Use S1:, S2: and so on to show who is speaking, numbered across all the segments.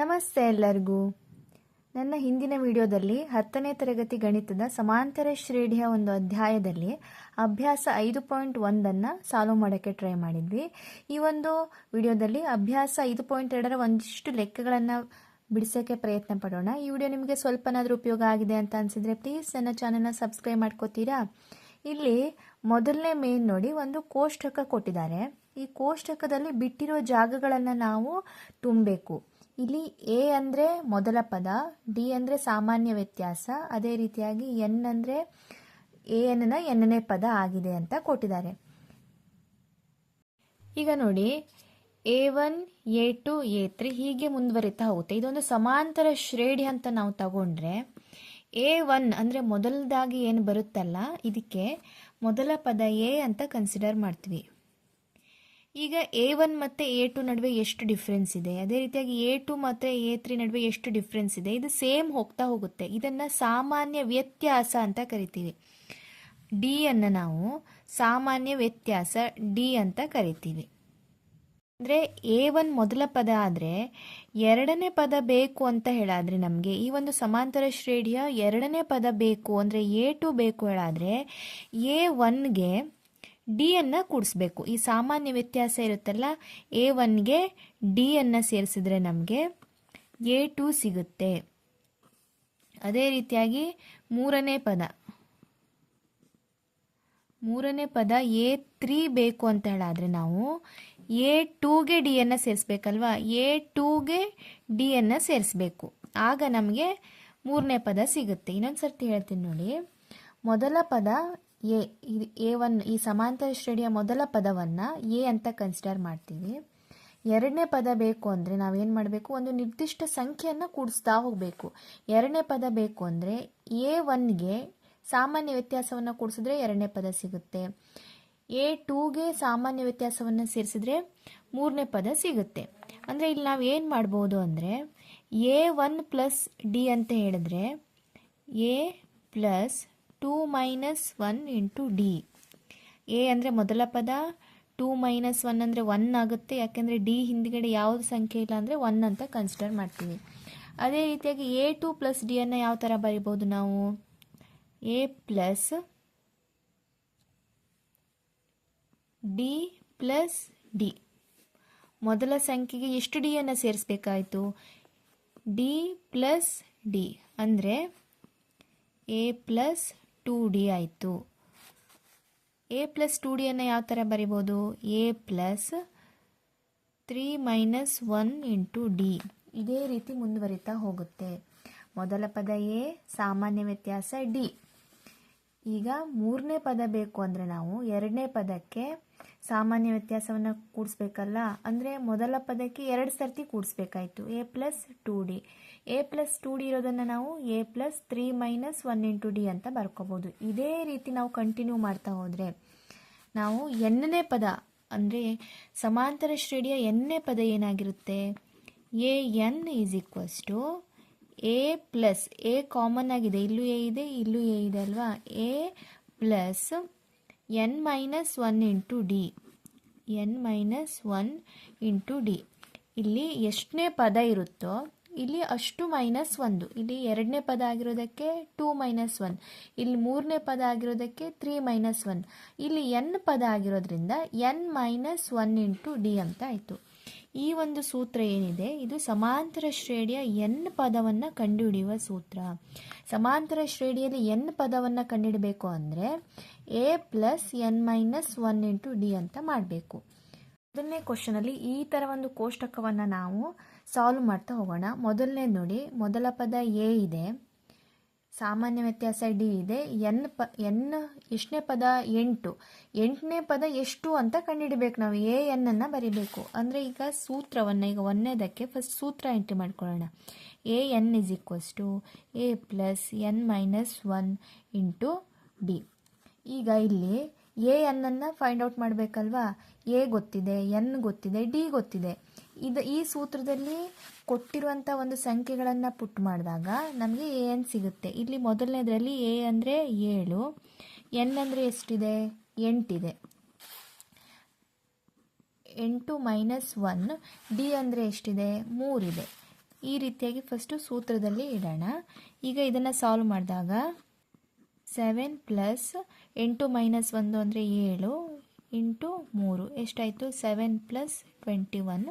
S1: ನಮಸ್ತೆ ಎಲ್ಲರಿಗೂ. ನನ್ನ ಹಿಂದಿನ ವಿಡಿಯೋದಲ್ಲಿ ಹತ್ತನೇ ತರಗತಿ ಗಣಿತದ ಸಮಾಂತರ ಶ್ರೇಣಿಯ ಒಂದು ಅಧ್ಯಾಯದಲ್ಲಿ ಅಭ್ಯಾಸ ಐದು ಪಾಯಿಂಟ್ ಒಂದನ್ನು ಸಾಲ್ವ್ ಮಾಡೋಕ್ಕೆ ಟ್ರೈ ಮಾಡಿದ್ವಿ. ಈ ಒಂದು ವಿಡಿಯೋದಲ್ಲಿ ಅಭ್ಯಾಸ ಐದು ಪಾಯಿಂಟ್ ಎರಡರ ಒಂದಿಷ್ಟು ಲೆಕ್ಕಗಳನ್ನು ಬಿಡಿಸೋಕ್ಕೆ ಪ್ರಯತ್ನ ಪಡೋಣ. ಈ ವಿಡಿಯೋ ನಿಮಗೆ ಸ್ವಲ್ಪನಾದರೂ ಉಪಯೋಗ ಆಗಿದೆ ಅಂತ ಅನಿಸಿದರೆ ಪ್ಲೀಸ್ ನನ್ನ ಚಾನಲ್ನ ಸಬ್ಸ್ಕ್ರೈಬ್ ಮಾಡ್ಕೋತೀರಾ? ಇಲ್ಲಿ ಮೊದಲನೇ ಮೇನ್ ನೋಡಿ ಒಂದು ಕೋಷ್ಟಕ ಕೊಟ್ಟಿದ್ದಾರೆ. ಈ ಕೋಷ್ಟಕದಲ್ಲಿ ಬಿಟ್ಟಿರೋ ಜಾಗಗಳನ್ನು ನಾವು ತುಂಬಬೇಕು. ಇಲ್ಲಿ ಎ ಅಂದರೆ ಮೊದಲ ಪದ, ಡಿ ಅಂದರೆ ಸಾಮಾನ್ಯ ವ್ಯತ್ಯಾಸ, ಅದೇ ರೀತಿಯಾಗಿ ಎನ್ ಅಂದರೆ ಎ ಎನ್ನ ಎನ್ನನೇ ಪದ ಆಗಿದೆ ಅಂತ ಕೊಟ್ಟಿದ್ದಾರೆ. ಈಗ ನೋಡಿ, a one, a two, a three ಹೀಗೆ ಮುಂದುವರಿತಾ ಹೋಗುತ್ತೆ. ಇದೊಂದು ಸಮಾಂತರ ಶ್ರೇಣಿ ಅಂತ ನಾವು ತಗೊಂಡ್ರೆ, ಎ ಒನ್ ಅಂದರೆ ಮೊದಲದಾಗಿ ಏನು ಬರುತ್ತಲ್ಲ, ಇದಕ್ಕೆ ಮೊದಲ ಪದ ಎ ಅಂತ ಕನ್ಸಿಡರ್ ಮಾಡ್ತೀವಿ. ಈಗ ಎ ಒನ್ ಮತ್ತು ಎ ಟು ನಡುವೆ ಎಷ್ಟು ಡಿಫ್ರೆನ್ಸ್ ಇದೆ? ಅದೇ ರೀತಿಯಾಗಿ ಎ ಟು ಮತ್ತು ಎ ತ್ರೀ ನಡುವೆ ಎಷ್ಟು ಡಿಫ್ರೆನ್ಸ್ ಇದೆ? ಇದು ಸೇಮ್ ಹೋಗ್ತಾ ಹೋಗುತ್ತೆ. ಇದನ್ನು ಸಾಮಾನ್ಯ ವ್ಯತ್ಯಾಸ ಅಂತ ಕರಿತೀವಿ. ಡಿ ಅನ್ನು ನಾವು ಸಾಮಾನ್ಯ ವ್ಯತ್ಯಾಸ ಡಿ ಅಂತ ಕರಿತೀವಿ. ಅಂದರೆ ಎ ಒನ್ ಮೊದಲ ಪದ ಆದರೆ ಎರಡನೇ ಪದ ಬೇಕು ಅಂತ ಹೇಳಾದರೆ ನಮಗೆ ಈ ಒಂದು ಸಮಾಂತರ ಶ್ರೇಣಿಯ ಎರಡನೇ ಪದ ಬೇಕು ಅಂದರೆ ಎ ಟು ಬೇಕು ಹೇಳಾದರೆ ಎ ಒನ್ಗೆ ಡಿ ಅನ್ನು ಕೂಡಿಸ್ಬೇಕು. ಈ ಸಾಮಾನ್ಯ ವ್ಯತ್ಯಾಸ ಇರುತ್ತಲ್ಲ ಎ ಒನ್ಗೆ ಡಿ ಅನ್ನು ಸೇರಿಸಿದ್ರೆ ನಮಗೆ ಎ ಟು ಸಿಗುತ್ತೆ. ಅದೇ ರೀತಿಯಾಗಿ ಮೂರನೇ ಪದ. ಮೂರನೇ ಪದ ಎ ತ್ರೀ ಬೇಕು ಅಂತ ಹೇಳಾದರೆ ನಾವು ಎ ಟೂಗೆ ಡಿ ಅನ್ನು ಸೇರಿಸ್ಬೇಕಲ್ವಾ? ಎ ಟೂಗೆ ಡಿ ಅನ್ನು ಸೇರಿಸ್ಬೇಕು. ಆಗ ನಮಗೆ ಮೂರನೇ ಪದ ಸಿಗುತ್ತೆ. ಇನ್ನೊಂದು ಸರ್ತಿ ಹೇಳ್ತೀನಿ ನೋಡಿ. ಮೊದಲ ಪದ ಎ ಎ ಒನ್, ಈ ಸಮಾಂತರ ಶ್ರೇಣಿಯ ಮೊದಲ ಪದವನ್ನು ಎ ಅಂತ ಕನ್ಸಿಡರ್ ಮಾಡ್ತೀವಿ. ಎರಡನೇ ಪದ ಬೇಕು ಅಂದರೆ ನಾವೇನು ಮಾಡಬೇಕು? ಒಂದು ನಿರ್ದಿಷ್ಟ ಸಂಖ್ಯೆಯನ್ನು ಕೂಡಿಸ್ತಾ ಹೋಗಬೇಕು. ಎರಡನೇ ಪದ ಬೇಕು ಅಂದರೆ ಎ ಒನ್ಗೆ ಸಾಮಾನ್ಯ ವ್ಯತ್ಯಾಸವನ್ನು ಕೂಡಿಸಿದ್ರೆ ಎರಡನೇ ಪದ ಸಿಗುತ್ತೆ. ಎ ಟೂಗೆ ಸಾಮಾನ್ಯ ವ್ಯತ್ಯಾಸವನ್ನು ಸೇರಿಸಿದ್ರೆ ಮೂರನೇ ಪದ ಸಿಗುತ್ತೆ. ಅಂದರೆ ಇಲ್ಲಿ ನಾವು ಏನು ಮಾಡ್ಬೋದು ಅಂದರೆ ಎ ಒನ್ ಪ್ಲಸ್ ಡಿ ಅಂತ ಹೇಳಿದ್ರೆ a plus two minus one into d. A ಅಂದರೆ ಮೊದಲ ಪದ, ಟೂ ಮೈನಸ್ ಒನ್ ಅಂದರೆ ಒನ್ ಆಗುತ್ತೆ. ಯಾಕೆಂದರೆ ಡಿ ಹಿಂದ್ಗಡೆ ಯಾವುದು ಸಂಖ್ಯೆ ಇಲ್ಲ ಅಂದರೆ ಒನ್ ಅಂತ ಕನ್ಸಿಡರ್ ಮಾಡ್ತೀವಿ ಅದೇ ರೀತಿಯಾಗಿ ಎ ಟು ಪ್ಲಸ್ ಡಿಯನ್ನು ಯಾವ ಥರ ಬರಿಬೋದು ನಾವು? A plus d plus d. ಮೊದಲ ಸಂಖ್ಯೆಗೆ ಎಷ್ಟು ಡಿಯನ್ನು ಸೇರಿಸ್ಬೇಕಾಯಿತು? D plus d. ಅಂದರೆ ಎ ಪ್ಲಸ್ ಟೂ ಡಿ ಆಯಿತು. ಎ ಪ್ಲಸ್ ಟೂ ಡಿಯನ್ನು ಯಾವ ಥರ ಬರಿಬೋದು? A plus three minus one into d ಇದೇ ರೀತಿ ಮುಂದುವರಿತಾ ಹೋಗುತ್ತೆ. ಮೊದಲ ಪದ ಎ ಸಾಮಾನ್ಯ ವ್ಯತ್ಯಾಸ ಡಿ ಈಗ ಮೂರನೇ ಪದ ಬೇಕು ಅಂದರೆ ನಾವು ಎರಡನೇ ಪದಕ್ಕೆ ಸಾಮಾನ್ಯ ವ್ಯತ್ಯಾಸವನ್ನು ಕೂಡಿಸ್ಬೇಕಲ್ಲ? ಅಂದರೆ ಮೊದಲ ಪದಕ್ಕೆ ಎರಡು ಸರ್ತಿ ಕೂಡಿಸ್ಬೇಕಾಯಿತು. A plus two d a plus two d ಇರೋದನ್ನು ನಾವು a plus three minus one into d ಅಂತ ಬರ್ಕೋಬೋದು. ಇದೇ ರೀತಿ ನಾವು ಕಂಟಿನ್ಯೂ ಮಾಡ್ತಾ ಹೋದರೆ ನಾವು ಎನ್ನನೇ ಪದ, ಅಂದರೆ ಸಮಾಂತರ ಶ್ರೇಣಿಯ ಎನ್ನೇ ಪದ ಏನಾಗಿರುತ್ತೆ? A n is equals to a plus a common ಆಗಿದೆ. ಇಲ್ಲೂ ಎ ಇದೆ, ಇಲ್ಲೂ ಎ ಇದೆ ಅಲ್ವಾ? A plus n minus one into d. N minus one into d. ಇಲ್ಲಿ ಎಷ್ಟನೇ ಪದ ಇರುತ್ತೋ, ಇಲ್ಲಿ ಅಷ್ಟು ಮೈನಸ್ ಒಂದು. ಇಲ್ಲಿ ಎರಡನೇ ಪದ ಆಗಿರೋದಕ್ಕೆ ಟೂ ಮೈನಸ್ ಒನ್. ಇಲ್ಲಿ ಮೂರನೇ ಪದ ಆಗಿರೋದಕ್ಕೆ ತ್ರೀ ಮೈನಸ್ ಒನ್. ಇಲ್ಲಿ ಎನ್ ಪದ ಆಗಿರೋದ್ರಿಂದ n minus one into d ಅಂತ ಆಯಿತು. ಈ ಒಂದು ಸೂತ್ರ ಏನಿದೆ? ಇದು ಸಮಾಂತರ ಶ್ರೇಣಿಯ ಎನ್ ಪದವನ್ನು ಕಂಡುಹಿಡಿಯುವ ಸೂತ್ರ. ಸಮಾಂತರ ಶ್ರೇಣಿಯಲ್ಲಿ ಎನ್ ಪದವನ್ನು ಕಂಡುಹಿಡಬೇಕು ಅಂದರೆ a plus n minus one into d ಅಂತ ಮಾಡಬೇಕು. ಮೊದಲನೇ ಕ್ವಶನಲ್ಲಿ ಈ ಥರ ಒಂದು ಕೋಷ್ಟಕವನ್ನು ನಾವು ಸಾಲ್ವ್ ಮಾಡ್ತಾ ಹೋಗೋಣ. ಮೊದಲನೇ ನೋಡಿ, ಮೊದಲ ಪದ ಎ ಇದೆ. ಸಾಮಾನ್ಯ ವ್ಯತ್ಯಾಸ ಡಿ ಇದೆ. ಎನ್ ಪ, ಎನ್ ಎಷ್ಟನೇ ಪದ ಎಂಟು. ಎಂಟನೇ ಪದ ಎಷ್ಟು ಅಂತ ಕಂಡುಹಿಡಬೇಕು ನಾವು. ಎ ಎನ್ನನ್ನು ಬರಿಬೇಕು. ಅಂದರೆ ಈಗ ಸೂತ್ರವನ್ನು, ಈಗ ಒಂದನೇದಕ್ಕೆ ಫಸ್ಟ್ ಸೂತ್ರ ಎಂಟ್ರಿ ಮಾಡ್ಕೊಳ್ಳೋಣ. A, n is equals to a plus n minus one into d. ಈಗ ಇಲ್ಲಿ ಎ ಎನ್ನನ್ನು ಫೈಂಡ್ ಔಟ್ ಮಾಡಬೇಕಲ್ವಾ? ಎ ಗೊತ್ತಿದೆ, ಎನ್ ಗೊತ್ತಿದೆ, ಡಿ ಗೊತ್ತಿದೆ. ಇದು ಈ ಸೂತ್ರದಲ್ಲಿ ಕೊಟ್ಟಿರುವಂಥ ಒಂದು ಸಂಖ್ಯೆಗಳನ್ನು ಪುಟ್ ಮಾಡಿದಾಗ ನಮಗೆ ಎ ಎನ್ ಸಿಗುತ್ತೆ. ಇಲ್ಲಿ ಮೊದಲನೇದರಲ್ಲಿ ಎ ಅಂದರೆ ಏಳು ಎನ್ ಅಂದರೆ ಎಷ್ಟಿದೆ? ಎಂಟಿದೆ. ಎಂಟು ಮೈನಸ್ ಒನ್ ಡಿ ಅಂದರೆ ಎಷ್ಟಿದೆ? ಮೂರಿದೆ. ಈ ರೀತಿಯಾಗಿ ಫಸ್ಟು ಸೂತ್ರದಲ್ಲಿ ಇಡೋಣ. ಈಗ ಇದನ್ನು ಸಾಲ್ವ್ ಮಾಡಿದಾಗ ಸೆವೆನ್ ಪ್ಲಸ್ ಎಂಟು ಮೈನಸ್ ಒಂದು ಅಂದರೆ ಏಳು, ಇಂಟು ಮೂರು. ಎಷ್ಟಾಯಿತು? Seven plus twenty one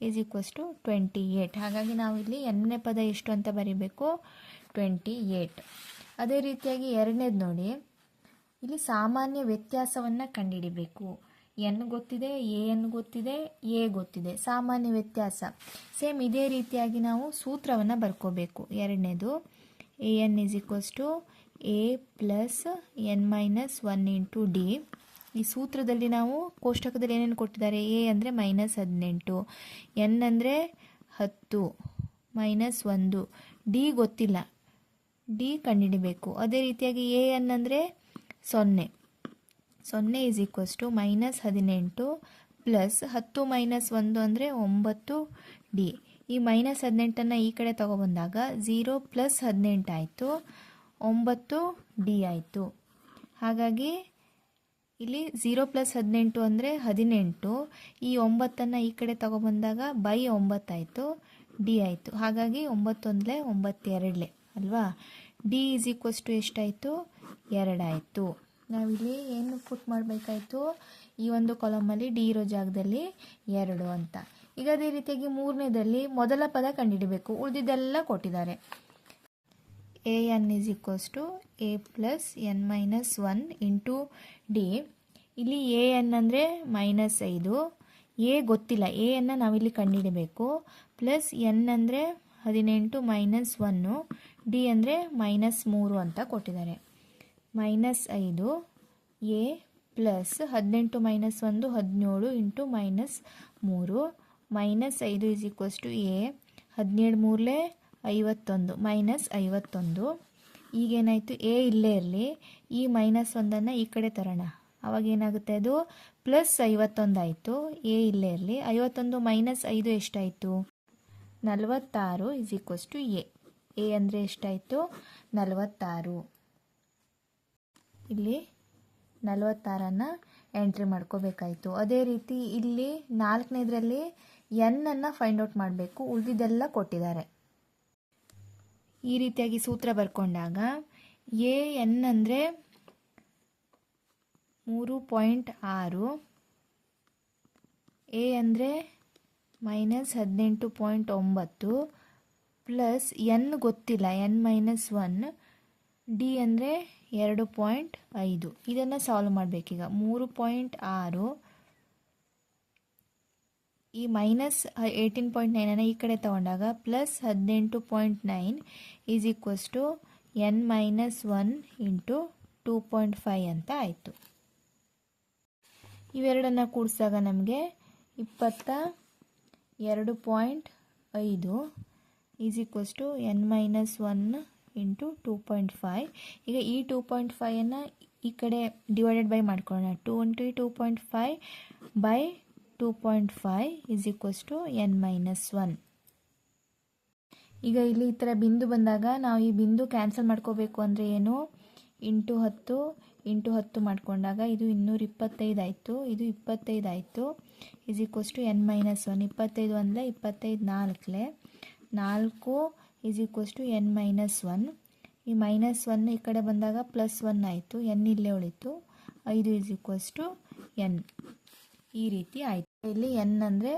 S1: is equals to twenty eight ಹಾಗಾಗಿ ನಾವಿಲ್ಲಿ ಎರಡನೇ ಪದ ಎಷ್ಟು ಅಂತ ಬರೀಬೇಕು? ಟ್ವೆಂಟಿ ಏಯ್ಟ್ ಅದೇ ರೀತಿಯಾಗಿ ಎರಡನೇದು ನೋಡಿ. ಇಲ್ಲಿ ಸಾಮಾನ್ಯ ವ್ಯತ್ಯಾಸವನ್ನು ಕಂಡುಹಿಡಿಬೇಕು ಎನ್ ಗೊತ್ತಿದೆ, ಎ ಎನ್ ಗೊತ್ತಿದೆ, ಎ ಗೊತ್ತಿದೆ. ಸಾಮಾನ್ಯ ವ್ಯತ್ಯಾಸ. ಸೇಮ್ ಇದೇ ರೀತಿಯಾಗಿ ನಾವು ಸೂತ್ರವನ್ನು ಬರ್ಕೋಬೇಕು. ಎರಡನೇದು, a n is equals to a plus n minus one into d ಈ ಸೂತ್ರದಲ್ಲಿ ನಾವು ಕೋಷ್ಟಕದಲ್ಲಿ ಏನೇನು ಕೊಟ್ಟಿದ್ದಾರೆ? ಎ ಅಂದರೆ ಮೈನಸ್ ಹದಿನೆಂಟು, ಎನ್ ಅಂದರೆ ಹತ್ತು ಮೈನಸ್ ಒಂದು. ಡಿ ಗೊತ್ತಿಲ್ಲ. ಡಿ ಕಂಡುಹಿಡಿಬೇಕು. ಅದೇ ರೀತಿಯಾಗಿ ಎ, ಎನ್ ಅಂದರೆ ಸೊನ್ನೆ. ಸೊನ್ನೆ ಈಸ್ ಈಕ್ವಲ್ಸ್ ಟು ಮೈನಸ್ ಹದಿನೆಂಟು ಪ್ಲಸ್ ಹತ್ತು ಮೈನಸ್ ಒಂದು ಅಂದರೆ ಒಂಬತ್ತು ಡಿ. ಈ ಮೈನಸ್ ಹದಿನೆಂಟನ್ನು ಈ ಕಡೆ ತಗೊಬಂದಾಗ ಝೀರೋ ಪ್ಲಸ್ ಹದಿನೆಂಟಾಯಿತು ಒಂಬತ್ತು ಡಿ ಆಯಿತು. ಹಾಗಾಗಿ ಇಲ್ಲಿ ಝೀರೋ ಪ್ಲಸ್ ಹದಿನೆಂಟು ಅಂದರೆ ಹದಿನೆಂಟು. ಈ ಒಂಬತ್ತನ್ನು ಈ ಕಡೆ ತಗೊಬಂದಾಗ ಬೈ ಒಂಬತ್ತಾಯಿತು ಡಿ ಆಯಿತು. ಹಾಗಾಗಿ ಒಂಬತ್ತೊಂದಲೇ ಒಂಬತ್ತೆರಡಲೆ, ಅಲ್ವಾ? ಡಿ ಈಸ್ ಈಕ್ವಸ್ ಟು ಎಷ್ಟಾಯಿತು? ಎರಡಾಯಿತು ನಾವಿಲ್ಲಿ ಏನು ಪುಟ್ ಮಾಡಬೇಕಾಯಿತು? ಈ ಒಂದು ಕಾಲಮಲ್ಲಿ ಡಿ ಇರೋ ಜಾಗದಲ್ಲಿ ಎರಡು ಅಂತ. ಈಗ ಅದೇ ರೀತಿಯಾಗಿ ಮೂರನೇದಲ್ಲಿ ಮೊದಲ ಪದ ಕಂಡುಹಿಡಬೇಕು. ಉಳಿದಿದ್ದೆಲ್ಲ ಕೊಟ್ಟಿದ್ದಾರೆ. A n is equals to a plus n minus one into d, ಇಲ್ಲಿ ಎ ಎನ್ ಅಂದರೆ ಮೈನಸ್ ಐದು. ಎ ಗೊತ್ತಿಲ್ಲ. ಎ ಎನ್ನು ನಾವಿಲ್ಲಿ ಕಂಡುಹಿಡಬೇಕು ಪ್ಲಸ್ ಎನ್ ಅಂದರೆ ಹದಿನೆಂಟು ಮೈನಸ್ ಒನ್ನು ಡಿ ಅಂದರೆ ಮೈನಸ್ ಮೂರು ಅಂತ ಕೊಟ್ಟಿದ್ದಾರೆ. ಮೈನಸ್ ಐದು. ಎ ಪ್ಲಸ್ ಹದಿನೆಂಟು ಮೈನಸ್ ಒಂದು, ಹದಿನೇಳು ಇಂಟು ಮೈನಸ್ ಮೂರು. ಮೈನಸ್ ಐದು ಇಸ್ ಈಕ್ವಸ್ ಟು ಎ ಹದಿನೇಳು ಮೂರಲೇ ಐವತ್ತೊಂದು. ಮೈನಸ್ ಐವತ್ತೊಂದು. ಈಗೇನಾಯಿತು? ಎ ಇಲ್ಲೇ ಇರಲಿ. ಈ ಮೈನಸ್ ಒಂದನ್ನು ಈ ಕಡೆ ತರೋಣ. ಏನಾಗುತ್ತೆ ಅದು? ಪ್ಲಸ್ ಐವತ್ತೊಂದು ಆಯಿತು. ಎ ಇಲ್ಲೇ ಇರಲಿ. ಐವತ್ತೊಂದು ಮೈನಸ್ ಐದು ಎಷ್ಟಾಯಿತು? ನಲವತ್ತಾರು is equals to a. A ಅಂದರೆ ಎಷ್ಟಾಯಿತು? ನಲವತ್ತಾರು. ಇಲ್ಲಿ ನಲವತ್ತಾರನ್ನು ಎಂಟ್ರಿ ಮಾಡ್ಕೋಬೇಕಾಯಿತು. ಅದೇ ರೀತಿ ಇಲ್ಲಿ ನಾಲ್ಕನೇದರಲ್ಲಿ ಎನ್ನನ್ನು ಫೈಂಡ್ ಔಟ್ ಮಾಡಬೇಕು. ಉಳಿದಿದ್ದೆಲ್ಲ ಕೊಟ್ಟಿದ್ದಾರೆ. ಈ ರೀತಿಯಾಗಿ ಸೂತ್ರ ಬರ್ಕೊಂಡಾಗ ಎ ಎನ್ ಅಂದರೆ ಮೂರು ಪಾಯಿಂಟ್ ಆರು, ಎ ಅಂದರೆ ಮೈನಸ್ ಹದಿನೆಂಟು ಪಾಯಿಂಟ್ ಒಂಬತ್ತು ಪ್ಲಸ್ ಎನ್ ಗೊತ್ತಿಲ್ಲ, ಎನ್ ಮೈನಸ್ ಒನ್, ಡಿ ಅಂದರೆ ಎರಡು ಪಾಯಿಂಟ್ ಐದು. ಇದನ್ನು ಸಾಲ್ವ್ ಮಾಡಬೇಕೀಗ. ಮೂರು ಪಾಯಿಂಟ್ ಆರು ಈ ಮೈನಸ್ ಏಯ್ಟೀನ್ ಪಾಯಿಂಟ್ ನೈನನ್ನು ಈ ಕಡೆ ತಗೊಂಡಾಗ ಪ್ಲಸ್ ಹದಿನೆಂಟು point nine is equals to n minus one into two point five ಅಂತ ಆಯಿತು. ಇವೆರಡನ್ನು ಕೂಡಿಸಿದಾಗ ನಮಗೆ ಇಪ್ಪತ್ತ ಎರಡು ಪಾಯಿಂಟ್ ಐದು is equals to n minus one into two point five ಈಗ ಈ ಟೂ ಪಾಯಿಂಟ್ ಫೈವನ್ನು ಈ ಕಡೆ ಡಿವೈಡೆಡ್ ಬೈ ಮಾಡ್ಕೊಳ್ಳೋಣ. Two into two point five by two point five is equals to n minus one ಈಗ ಇಲ್ಲಿ ಈ ಥರ ಬಿಂದು ಬಂದಾಗ ನಾವು ಈ ಬಿಂದು ಕ್ಯಾನ್ಸಲ್ ಮಾಡ್ಕೋಬೇಕು ಅಂದರೆ ಏನು? ಇಂಟು ಹತ್ತು ಇಂಟು ಹತ್ತು ಮಾಡಿಕೊಂಡಾಗ ಇದು ಇನ್ನೂರ ಇಪ್ಪತ್ತೈದು ಆಯಿತು. ಇದು ಇಪ್ಪತ್ತೈದು ಆಯಿತು. Is equals to n minus one ಇಪ್ಪತ್ತೈದು ಅಂದರೆ ಇಪ್ಪತ್ತೈದು ನಾಲ್ಕಲೆ. ನಾಲ್ಕು is equals to n minus one ಈ ಮೈನಸ್ ಒನ್ ಈ ಕಡೆ ಬಂದಾಗ ಪ್ಲಸ್ ಒನ್ ಆಯಿತು. ಎನ್ ಇಲ್ಲೇ ಉಳಿತು. ಐದು is equals to N E ರೀತಿ ಆಯಿತು. ಇಲ್ಲಿ ಎನ್ ಅಂದರೆ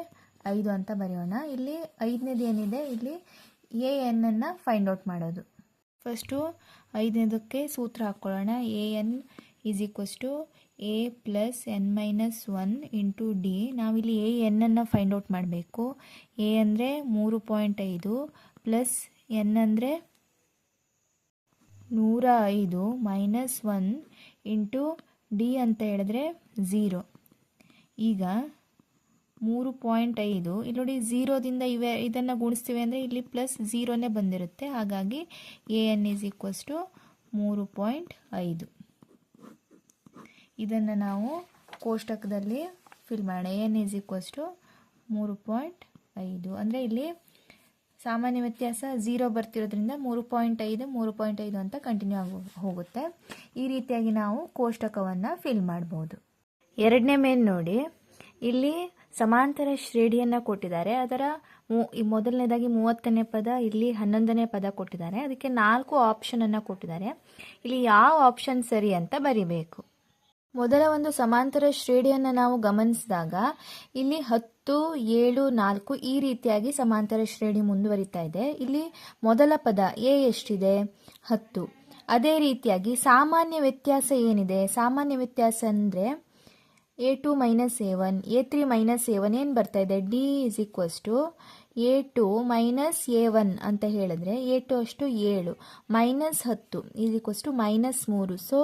S1: ಐದು ಅಂತ ಬರೆಯೋಣ. ಇಲ್ಲಿ ಐದನೇದು ಏನಿದೆ? ಇಲ್ಲಿ ಎ ಎನ್ನನ್ನು ಫೈಂಡ್ ಔಟ್ ಮಾಡೋದು. ಫಸ್ಟು ಐದನೇದಕ್ಕೆ ಸೂತ್ರ ಹಾಕ್ಕೊಳ್ಳೋಣ. A n is equals to a plus n minus one into d ನಾವಿಲ್ಲಿ ಎ ಎನ್ನನ್ನು ಫೈಂಡ್ ಔಟ್ ಮಾಡಬೇಕು. ಎ ಅಂದರೆ ಮೂರು ಪಾಯಿಂಟ್ ಐದು ಪ್ಲಸ್ ಎನ್ ಅಂದರೆ ನೂರ ಐದು ಮೈನಸ್ ಒನ್ ಇಂಟು ಡಿ ಅಂತ ಹೇಳಿದ್ರೆ ಝೀರೋ ಈಗ ಮೂರು ಪಾಯಿಂಟ್ ಐದು. ಇಲ್ಲಿ ನೋಡಿ ಝೀರೋದಿಂದ ಇವೆ, ಇದನ್ನು ಗುಣಿಸ್ತೀವಿ ಅಂದರೆ ಇಲ್ಲಿ ಪ್ಲಸ್ ಝೀರೋನೇ ಬಂದಿರುತ್ತೆ. ಹಾಗಾಗಿ a n is equals to ಮೂರು ಪಾಯಿಂಟ್ ಐದು. ಇದನ್ನು ನಾವು ಕೋಷ್ಟಕದಲ್ಲಿ ಫಿಲ್ ಮಾಡೋಣ. A n is equals to ಮೂರು ಪಾಯಿಂಟ್ ಐದು. ಅಂದರೆ ಇಲ್ಲಿ ಸಾಮಾನ್ಯ ವ್ಯತ್ಯಾಸ ಝೀರೋ ಬರ್ತಿರೋದ್ರಿಂದ ಮೂರು ಪಾಯಿಂಟ್ ಐದು, ಮೂರು ಪಾಯಿಂಟ್ ಐದು ಅಂತ ಕಂಟಿನ್ಯೂ ಆಗಿ ಹೋಗುತ್ತೆ. ಈ ರೀತಿಯಾಗಿ ನಾವು ಕೋಷ್ಟಕವನ್ನು ಫಿಲ್ ಮಾಡ್ಬೋದು. ಎರಡನೇ ಮೇನ್ ನೋಡಿ, ಇಲ್ಲಿ ಸಮಾಂತರ ಶ್ರೇಣಿಯನ್ನು ಕೊಟ್ಟಿದ್ದಾರೆ. ಅದರ ಮೊದಲನೇದಾಗಿ ಮೂವತ್ತನೇ ಪದ, ಇಲ್ಲಿ ಹನ್ನೊಂದನೇ ಪದ ಕೊಟ್ಟಿದ್ದಾರೆ. ಅದಕ್ಕೆ ನಾಲ್ಕು ಆಪ್ಷನನ್ನು ಕೊಟ್ಟಿದ್ದಾರೆ. ಇಲ್ಲಿ ಯಾವ ಆಪ್ಷನ್ ಸರಿ ಅಂತ ಬರಿಬೇಕು. ಮೊದಲ ಒಂದು ಸಮಾಂತರ ಶ್ರೇಣಿಯನ್ನು ನಾವು ಗಮನಿಸಿದಾಗ, ಇಲ್ಲಿ ಹತ್ತು, ಏಳು, ನಾಲ್ಕು ಈ ರೀತಿಯಾಗಿ ಸಮಾಂತರ ಶ್ರೇಣಿ ಮುಂದುವರಿತಾ ಇದೆ. ಇಲ್ಲಿ ಮೊದಲ ಪದ ಎ ಎಷ್ಟಿದೆ? ಹತ್ತು. ಅದೇ ರೀತಿಯಾಗಿ ಸಾಮಾನ್ಯ ವ್ಯತ್ಯಾಸ ಏನಿದೆ? ಸಾಮಾನ್ಯ ವ್ಯತ್ಯಾಸ ಅಂದರೆ a two minus a one a three minus a one ಏನು ಬರ್ತಾ ಇದೆ? D is equals to a two minus a one ಅಂತ ಹೇಳಿದ್ರೆ ಎ ಟು ಅಷ್ಟು ಏಳು ಮೈನಸ್ ಹತ್ತು ಇಸ್ ಈಕ್ವಸ್ ಟು ಮೈನಸ್ ಮೂರು. ಸೊ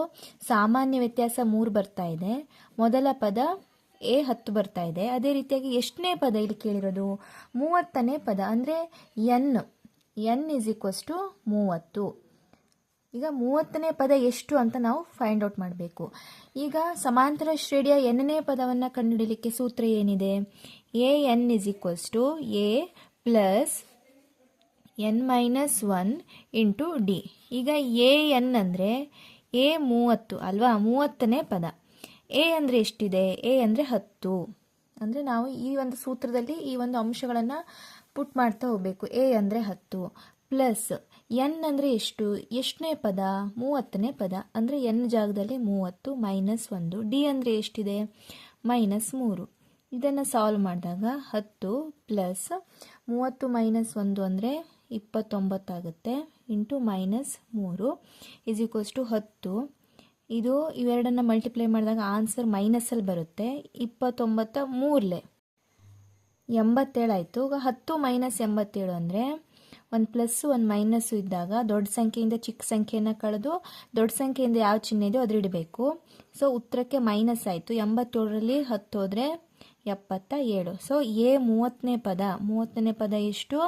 S1: ಸಾಮಾನ್ಯ ವ್ಯತ್ಯಾಸ ಮೂರು ಬರ್ತಾ ಇದೆ. ಮೊದಲ ಪದ ಎ ಹತ್ತು ಬರ್ತಾ ಇದೆ. ಅದೇ ರೀತಿಯಾಗಿ ಎಷ್ಟನೇ ಪದ ಇಲ್ಲಿ ಕೇಳಿರೋದು? ಮೂವತ್ತನೇ ಪದ. ಅಂದರೆ n n is equals to ಮೂವತ್ತು. ಈಗ ಮೂವತ್ತನೇ ಪದ ಎಷ್ಟು ಅಂತ ನಾವು ಫೈಂಡ್ ಔಟ್ ಮಾಡಬೇಕು. ಈಗ ಸಮಾಂತರ ಶ್ರೇಣಿಯ ಎನ್ನನೇ ಪದವನ್ನು ಕಂಡುಹಿಡಲಿಕ್ಕೆ ಸೂತ್ರ ಏನಿದೆ? A n is equals to a plus n minus one into d ಈಗ ಎ ಎನ್ ಅಂದರೆ ಎ ಮೂವತ್ತು, ಅಲ್ವಾ? ಮೂವತ್ತನೇ ಪದ. ಎ ಅಂದರೆ ಎಷ್ಟಿದೆ? ಎ ಅಂದರೆ ಹತ್ತು. ಅಂದರೆ ನಾವು ಈ ಒಂದು ಸೂತ್ರದಲ್ಲಿ ಈ ಒಂದು ಅಂಶಗಳನ್ನು ಪುಟ್ ಮಾಡ್ತಾ ಹೋಗಬೇಕು. ಎ ಅಂದರೆ ಹತ್ತು ಪ್ಲಸ್ ಎನ್ ಅಂದರೆ ಎಷ್ಟು? ಎಷ್ಟನೇ ಪದ? ಮೂವತ್ತನೇ ಪದ. ಅಂದರೆ ಎನ್ ಜಾಗದಲ್ಲಿ ಮೂವತ್ತು, ಮೈನಸ್ ಒಂದು. ಡಿ ಅಂದರೆ ಎಷ್ಟಿದೆ? ಮೈನಸ್ ಮೂರು. ಇದನ್ನು ಸಾಲ್ವ್ ಮಾಡಿದಾಗ ಹತ್ತು ಪ್ಲಸ್ ಮೂವತ್ತು ಮೈನಸ್ ಒಂದು ಅಂದರೆ ಇಪ್ಪತ್ತೊಂಬತ್ತಾಗುತ್ತೆ ಇಂಟು ಮೈನಸ್ ಮೂರು ಇಸ್ ಈಕ್ವಲ್ಸ್ ಟು ಹತ್ತು. ಇದು ಇವೆರಡನ್ನು ಮಲ್ಟಿಪ್ಲೈ ಮಾಡಿದಾಗ ಆನ್ಸರ್ ಮೈನಸಲ್ಲಿ ಬರುತ್ತೆ. ಇಪ್ಪತ್ತೊಂಬತ್ತ ಮೂರಲೆ. ಎಂಬತ್ತೇಳು ಆಯಿತು. ಈಗ ಹತ್ತು ಮೈನಸ್ ಎಂಬತ್ತೇಳು ಅಂದರೆ ಒಂದು ಪ್ಲಸ್ಸು ಒಂದು ಮೈನಸ್ಸು ಇದ್ದಾಗ ದೊಡ್ಡ ಸಂಖ್ಯೆಯಿಂದ ಚಿಕ್ಕ ಸಂಖ್ಯೆಯನ್ನು ಕಳೆದು ದೊಡ್ಡ ಸಂಖ್ಯೆಯಿಂದ ಯಾವ ಚಿಹ್ನೆ ಇದೆಯೋ ಅದ್ರ ಇಡಬೇಕು. ಸೊ ಉತ್ತರಕ್ಕೆ ಮೈನಸ್ ಆಯಿತು. ಎಂಬತ್ತೇಳರಲ್ಲಿ ಹತ್ತು ಹೋದರೆ ಎಪ್ಪತ್ತ ಏಳು. ಸೊ ಎ ಮೂವತ್ತನೇ ಪದ. ಮೂವತ್ತನೇ ಪದ ಎಷ್ಟು?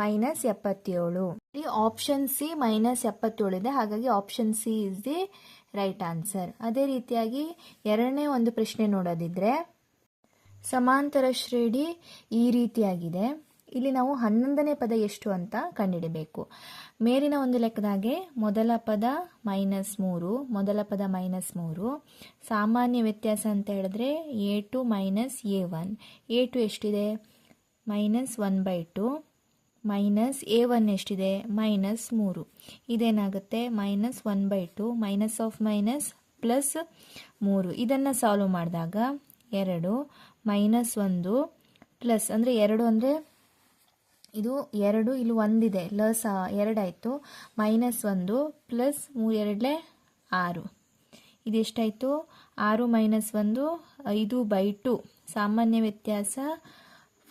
S1: ಮೈನಸ್ ಎಪ್ಪತ್ತೇಳು. ಇಲ್ಲಿ ಆಪ್ಷನ್ ಸಿ ಮೈನಸ್ ಎಪ್ಪತ್ತೇಳು ಇದೆ. ಹಾಗಾಗಿ option c is the right answer ಅದೇ ರೀತಿಯಾಗಿ ಎರಡನೇ ಒಂದು ಪ್ರಶ್ನೆ ನೋಡೋದಿದ್ರೆ ಸಮಾಂತರ ಶ್ರೇಣಿ ಈ ರೀತಿಯಾಗಿದೆ. ಇಲ್ಲಿ ನಾವು ಹನ್ನೊಂದನೇ ಪದ ಎಷ್ಟು ಅಂತ ಕಂಡುಹಿಡಬೇಕು. ಮೇಲಿನ ಒಂದು ಲೆಕ್ಕದಾಗೆ ಮೊದಲ ಪದ ಮೈನಸ್ ಮೂರು, ಮೊದಲ ಪದ ಮೈನಸ್ ಮೂರು. ಸಾಮಾನ್ಯ ವ್ಯತ್ಯಾಸ ಅಂತ ಹೇಳಿದ್ರೆ a two minus a one. A two ಎಷ್ಟಿದೆ? Minus one by two. Minus a one ಎಷ್ಟಿದೆ? ಮೈನಸ್ ಮೂರು. ಇದೇನಾಗುತ್ತೆ? Minus one by two, minus of minus plus ಮೂರು. ಇದನ್ನು ಸಾಲ್ವ್ ಮಾಡಿದಾಗ ಎರಡು, ಮೈನಸ್ ಒಂದು, ಪ್ಲಸ್ ಅಂದರೆ ಎರಡು ಅಂದರೆ ಇದು ಎರಡು ಇಲ್ಲಿ ಒಂದಿದೆ ಲಸ ಎರಡಾಯಿತು ಮೈನಸ್ ಒಂದು ಪ್ಲಸ್ ಮೂ ಎರಡಲೇ ಆರು. ಇದೆಷ್ಟಾಯಿತು ಆರು ಮೈನಸ್ ಒಂದು, ಐದು ಬೈ ಟು. ಸಾಮಾನ್ಯ ವ್ಯತ್ಯಾಸ